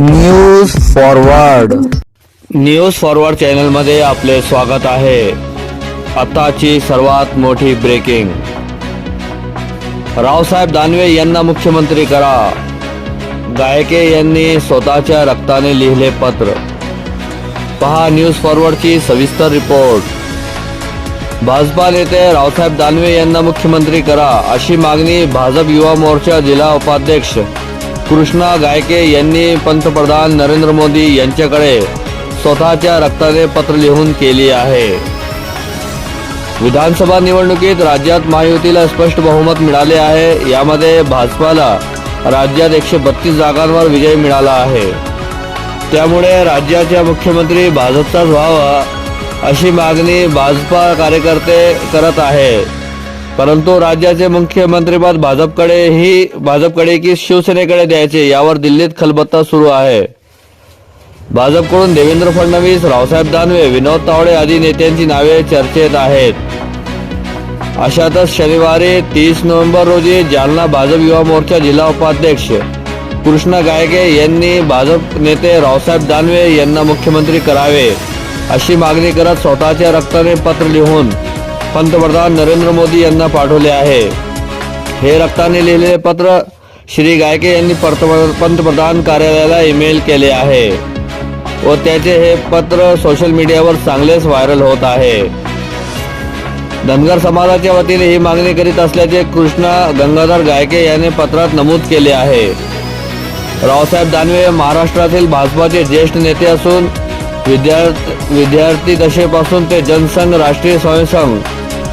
News forward news forward चॅनलमध्ये आपले स्वागत आहे. आताची सर्वात मोठी ब्रेकिंग रावसाहेब दानवे यांना मुख्यमंत्री करा. गायके यांनी स्वतःच्या रक्ताने लिहिले पत्र. पहा न्यूज फॉरवर्डची सविस्तर रिपोर्ट भाजपा नेते रावसाहेब दानवे यांना मुख्यमंत्री करा अशी मागणी भाजप युवा मोर्चा जिल्हा उपाध्यक्ष कृष्णा गायके यांनी पंतप्रधान नरेंद्र मोदी यांच्याकडे स्वतःच्या रक्ताने पत्र लिहून केली आहे. विधानसभा निवडणुकीत राज्यात महायुतीला स्पष्ट बहुमत मिळाले आहे. यामध्ये भाजपाला राज्यात एकशे बत्तीस जागांवर विजय मिळाला आहे. त्यामुळे राज्याच्या मुख्यमंत्री भाजपचाच व्हावा अशी मागणी भाजपा कार्यकर्ते करत आहे परंतु राज्याचे मुख्यमंत्रीपद भाजपकडे ही भाजपकडे की शिवसेनेकडे द्यायचे यावर दिल्लीत खलबत्ता सुरू आहे. भाजपकडून देवेंद्र फडणवीस रावसाहेब दानवे विनोद तावडे आदी नेत्यांची नावे चर्चेत आहेत. अशातच शनिवारी तीस नोव्हेंबर रोजी जालना भाजप युवा मोर्चा जिल्हा उपाध्यक्ष कृष्ण गायके यांनी भाजप नेते रावसाहेब दानवे यांना मुख्यमंत्री करावे अशी मागणी करत स्वतःच्या रक्ताने पत्र लिहून पंतप्रधान नरेंद्र मोदी यांना पाठवले आहे. हे रक्ताने लिहिलेले पत्र श्री गायके यांनी पंतप्रधान कार्यालयाला ईमेल केले आहे. व त्याचे हे पत्र सोशल मीडियावर चांगलेच व्हायरल होत आहे. धनगर समाजाच्या वतीने ही मागणी करीत असल्याचे कृष्णा गंगाधर गायके याने पत्रात नमूद केले आहे. रावसाहेब दानवे महाराष्ट्रातील भाजपाचे ज्येष्ठ नेते असून विद्यार्थी विद्यार्थी दशेपासून ते जनसंघ राष्ट्रीय स्वयंसंघ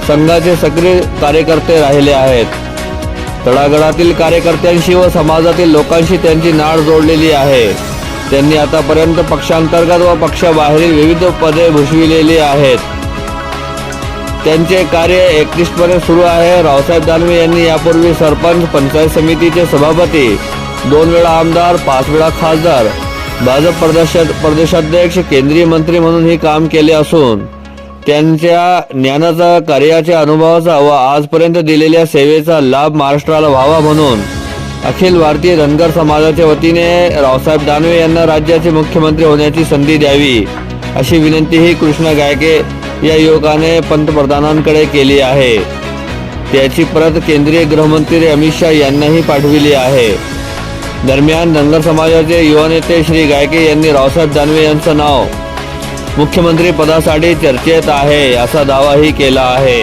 संघाचे सक्रिय कार्यकर्ते राहिले आहेत. तळागडातील कार्यकर्त्यांशी व समाजातील लोकांशी त्यांची नाळ जोडलेली आहे. त्यांनी आतापर्यंत पक्षांतर्गत व पक्षाबाहेरील विविध पदे भूषविलेली आहेत. त्यांचे कार्य एकनिष्ठपणे सुरू आहे. रावसाहेब दानवे यांनी यापूर्वी सरपंच पंचायत समितीचे सभापती दोन वेळा आमदार पाच वेळा खासदार भाजप प्रदेश प्रदेशाध्यक्ष केंद्रीय मंत्री म्हणून हे काम केले असून त्यांच्या ज्ञानाचा कार्याच्या अनुभवाचा व आजपर्यंत दिलेल्या सेवेचा लाभ महाराष्ट्राला व्हावा म्हणून अखिल भारतीय धनगर समाजाच्या वतीने रावसाहेब दानवे यांना राज्याचे मुख्यमंत्री होण्याची संधी द्यावी अशी विनंतीही कृष्णा गायके या युवकाने पंतप्रधानांकडे केली आहे. त्याची प्रत केंद्रीय गृहमंत्री अमित शहा यांनाही पाठविली आहे. दरम्यान धनगर समाजाचे युवा नेते श्री गायके यांनी रावसाहेब दानवे यांचं नाव मुख्यमंत्री पदासाठी चर्चेत आहे असा दावाही केला आहे.